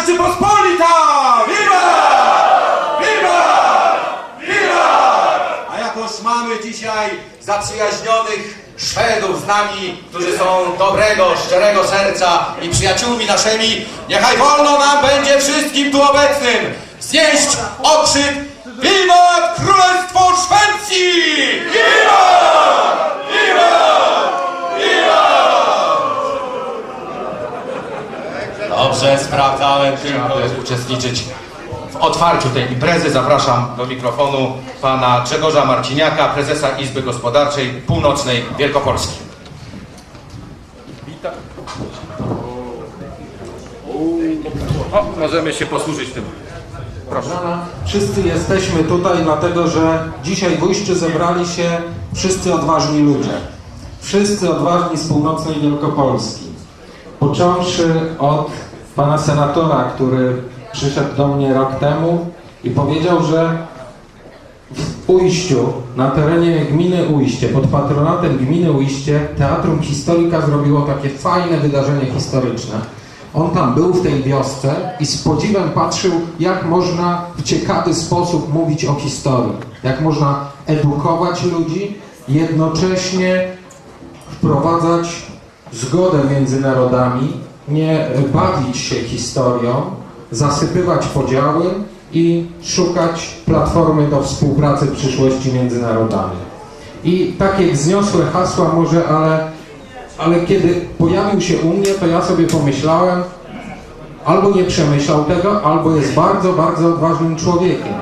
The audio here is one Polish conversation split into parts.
Rzeczypospolita! Wiwat! Wiwat! Wiwat! A jakoż mamy dzisiaj zaprzyjaźnionych Szwedów z nami, którzy są dobrego, szczerego serca i przyjaciółmi naszymi, niechaj wolno nam będzie wszystkim tu obecnym znieść okrzyk Wiwat Królestwo Szwecji! Wiwat! Wiwat! Dobrze, tylko uczestniczyć w otwarciu tej imprezy. Zapraszam do mikrofonu pana Grzegorza Marciniaka, prezesa Izby Gospodarczej Północnej Wielkopolski. Witam. O, możemy się posłużyć tym. Proszę. Wszyscy jesteśmy tutaj dlatego, że dzisiaj w Ujściu zebrali się wszyscy odważni ludzie. Wszyscy odważni z północnej Wielkopolski. Począwszy od pana senatora, który przyszedł do mnie rok temu i powiedział, że w Ujściu, na terenie gminy Ujście, pod patronatem gminy Ujście, Teatrum Historyka zrobiło takie fajne wydarzenie historyczne. On tam był w tej wiosce i z podziwem patrzył, jak można w ciekawy sposób mówić o historii, jak można edukować ludzi, jednocześnie wprowadzać zgodę między narodami, nie bawić się historią, zasypywać podziały i szukać platformy do współpracy w przyszłości między narodami. I takie wzniosłe hasła może, ale, ale kiedy pojawił się u mnie, to ja sobie pomyślałem, albo nie przemyślał tego, albo jest bardzo, bardzo odważnym człowiekiem.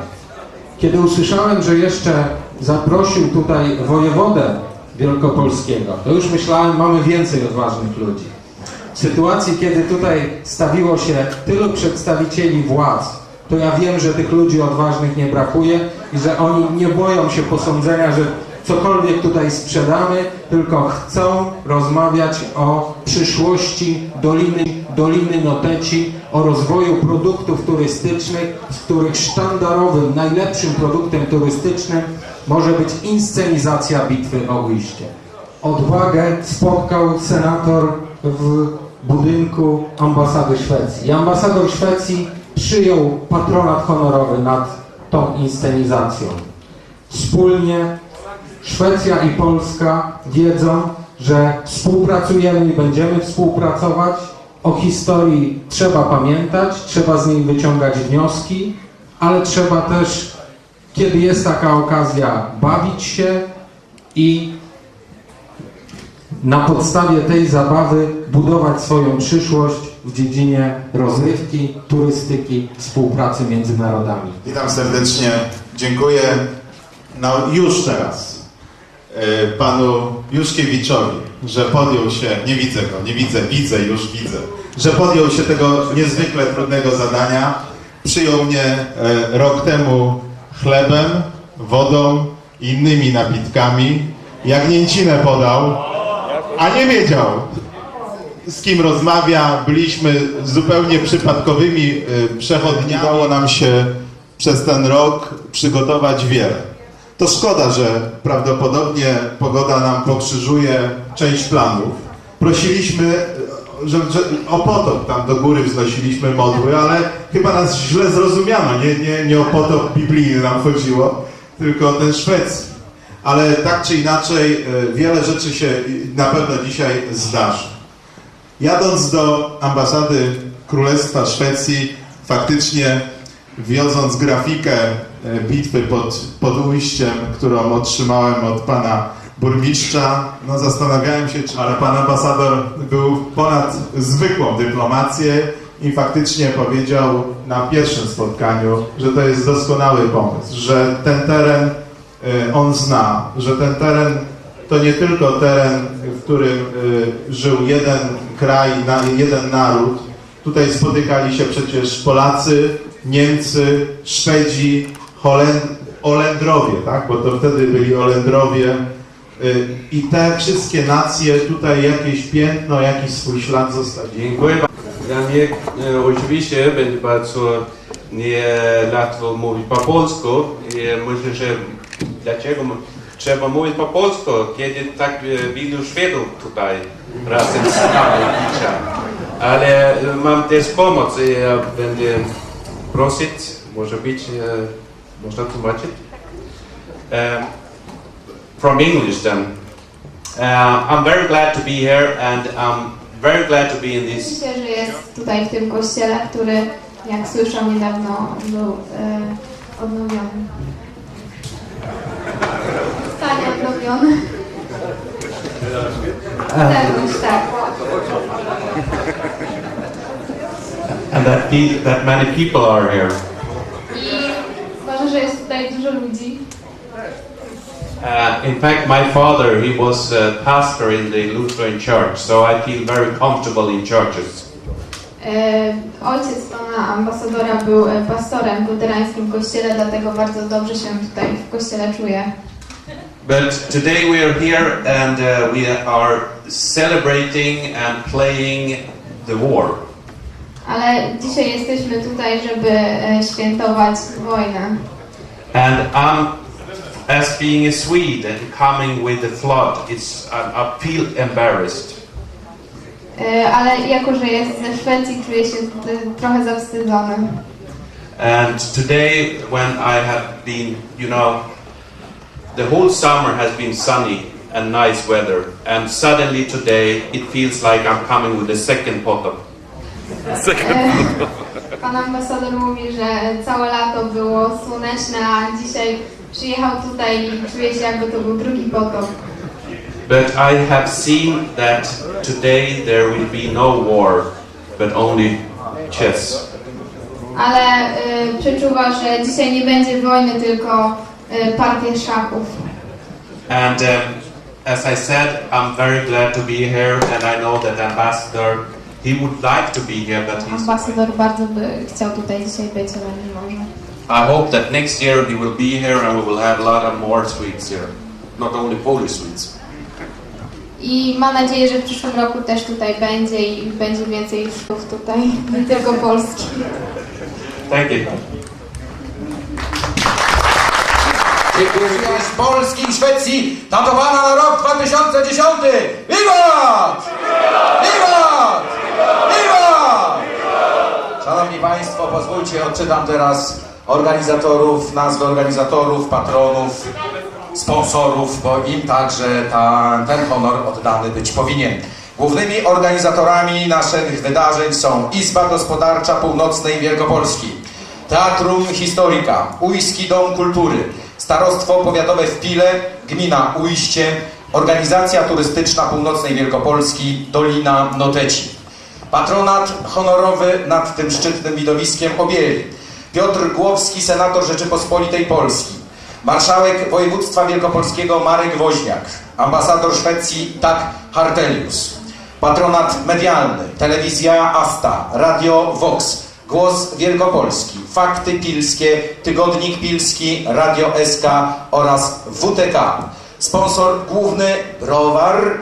Kiedy usłyszałem, że jeszcze zaprosił tutaj wojewodę wielkopolskiego, to już myślałem, mamy więcej odważnych ludzi. Sytuacji, kiedy tutaj stawiło się tylu przedstawicieli władz, to ja wiem, że tych ludzi odważnych nie brakuje i że oni nie boją się posądzenia, że cokolwiek tutaj sprzedamy, tylko chcą rozmawiać o przyszłości Doliny, Doliny Noteci, o rozwoju produktów turystycznych, z których sztandarowym, najlepszym produktem turystycznym może być inscenizacja bitwy o Ujście. Odwagę spotkał senator w budynku ambasady Szwecji. I ambasador Szwecji przyjął patronat honorowy nad tą inscenizacją. Wspólnie Szwecja i Polska wiedzą, że współpracujemy i będziemy współpracować. O historii trzeba pamiętać, trzeba z niej wyciągać wnioski, ale trzeba też, kiedy jest taka okazja, bawić się i na podstawie tej zabawy budować swoją przyszłość w dziedzinie rozrywki, turystyki, współpracy między narodami. Witam serdecznie. Dziękuję no, już teraz e, panu Juszkiewiczowi, że podjął się, nie widzę go, nie widzę, widzę, już widzę, że podjął się tego niezwykle trudnego zadania. Przyjął mnie e, rok temu chlebem, wodą i innymi napitkami. Jagnięcinę podał, a nie wiedział, z kim rozmawia. Byliśmy zupełnie przypadkowymi y, przechodniami. Udało nam się przez ten rok przygotować wiele. To szkoda, że prawdopodobnie pogoda nam pokrzyżuje część planów. Prosiliśmy, y, że, że o potop tam do góry wznosiliśmy modły, ale chyba nas źle zrozumiano. Nie, nie, nie o potop biblijny nam chodziło, tylko o ten szwedzki. Ale tak czy inaczej, y, wiele rzeczy się na pewno dzisiaj zdarzy. Jadąc do ambasady Królestwa Szwecji, faktycznie wioząc grafikę e, bitwy pod, pod ujściem, którą otrzymałem od pana burmistrza, no zastanawiałem się, czy ale pan ambasador był ponad zwykłą dyplomację i faktycznie powiedział na pierwszym spotkaniu, że to jest doskonały pomysł, że ten teren e, on zna, że ten teren to nie tylko teren, w którym y, żył jeden kraj, jeden naród. Tutaj spotykali się przecież Polacy, Niemcy, Szwedzi, Holend, Olendrowie, tak? bo to wtedy byli Olendrowie. Y, I te wszystkie nacje tutaj jakieś piętno, jakiś swój ślad zostawili. Dziękuję. Dla mnie e, oczywiście będzie bardzo niełatwo mówić po polsku. I myślę, że dlaczego trzeba mówić po polsku, kiedy tak e, wielu Szwedów tutaj razem z nami. Ale e, mam też pomoc i ja będę prosić, może być, e, można tłumaczyć? Um, from English then. Uh, I'm very glad to be here and I'm very glad to be in this się, że jest tutaj w tym kościele, który, jak słyszę, niedawno był e, odnowiony. Odnowiony. Zewnątrz, tak. and that, pe- that many people are here. I uważam, że jest tutaj dużo ludzi. Uh, in fact, my father, he was a pastor in the Lutheran church, so I feel very comfortable in churches. E, ojciec pana ambasadora był e, pastorem w luterańskim kościele, dlatego bardzo dobrze się tutaj w kościele czuję. But today we are here and uh, we are celebrating and playing the war. Ale dzisiaj jesteśmy tutaj, żeby e, świętować wojnę. And I'm, as being a Swede and coming with the flood, it's, I, I feel embarrassed. E, Ale jako, że jest ze Szwecji, czuję się t- trochę zawstydzony. And today, when I have been, you know, the whole summer has been sunny and nice weather, and suddenly today it feels like I'm coming with the second potop. E, Pan ambasador mówi, że całe lato było słoneczne, a dzisiaj przyjechał tutaj i czuje się jakby to był drugi potop. But I have seen that today there will be no war, but only chess. Ale e, przeczuwa, że dzisiaj nie będzie wojny, tylko partię szachów. And um, as I said, I'm very glad to be here, and I know that ambassador he would like to be here, but he's. Ambasador bardzo by chciał tutaj dzisiaj być, ale nie może. I hope that next year he will be here, and we will have a lot of more Swedes here, not only Polish Swedes. I mam nadzieję, że w przyszłym roku też tutaj będzie i będzie więcej Żydów tutaj, nie tylko Polski. Thank you. Przyjaźń Polski i Szwecji datowana na rok 2010. Wiwat! Wiwat! Wiwat! Szanowni Państwo, pozwólcie, odczytam teraz organizatorów, nazwy organizatorów, patronów, sponsorów, bo im także ta, ten honor oddany być powinien. Głównymi organizatorami naszych wydarzeń są Izba Gospodarcza Północnej Wielkopolski, Teatrum Historyka, Ujski Dom Kultury, Starostwo Powiatowe w Pile, Gmina Ujście, Organizacja Turystyczna Północnej Wielkopolski, Dolina Noteci. Patronat honorowy nad tym szczytnym widowiskiem objęli Piotr Głowski, senator Rzeczypospolitej Polski, marszałek województwa wielkopolskiego Marek Woźniak, ambasador Szwecji Tak Hartelius. Patronat medialny, telewizja Asta, radio Vox, Głos Wielkopolski, Fakty Pilskie, Tygodnik Pilski, Radio SK oraz WTK. Sponsor główny Browar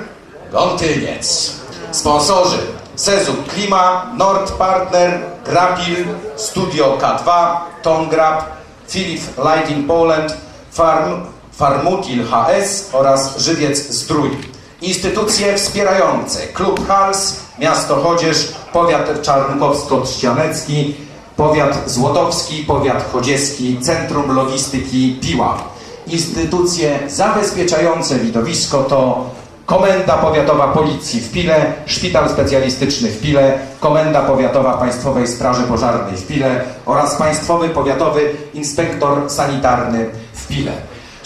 Gątyniec. Sponsorzy Sezuk Klima, Nord Partner, Grapil, Studio K2, Tongrap, Philip Lighting Poland, Farm, Farmutil HS oraz Żywiec Zdrój. Instytucje wspierające Klub Hals, Miasto Chodzież, Powiat Czarnkowsko-Trzcianecki, Powiat Złotowski, Powiat Chodzieski, Centrum Logistyki Piła. Instytucje zabezpieczające widowisko to Komenda Powiatowa Policji w Pile, Szpital Specjalistyczny w Pile, Komenda Powiatowa Państwowej Straży Pożarnej w Pile oraz Państwowy Powiatowy Inspektor Sanitarny w Pile.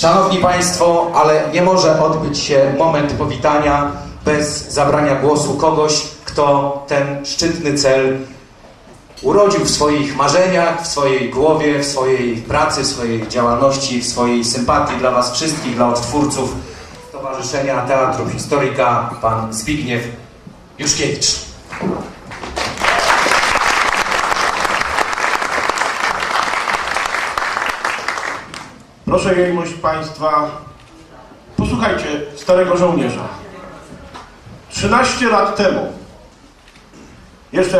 Szanowni Państwo, ale nie może odbyć się moment powitania bez zabrania głosu kogoś, kto ten szczytny cel urodził w swoich marzeniach, w swojej głowie, w swojej pracy, w swojej działalności, w swojej sympatii dla Was wszystkich, dla odtwórców Stowarzyszenia Teatru Historyka, pan Zbigniew Juszkiewicz. Proszę jejmość Państwa, posłuchajcie starego żołnierza. 13 lat temu, jeszcze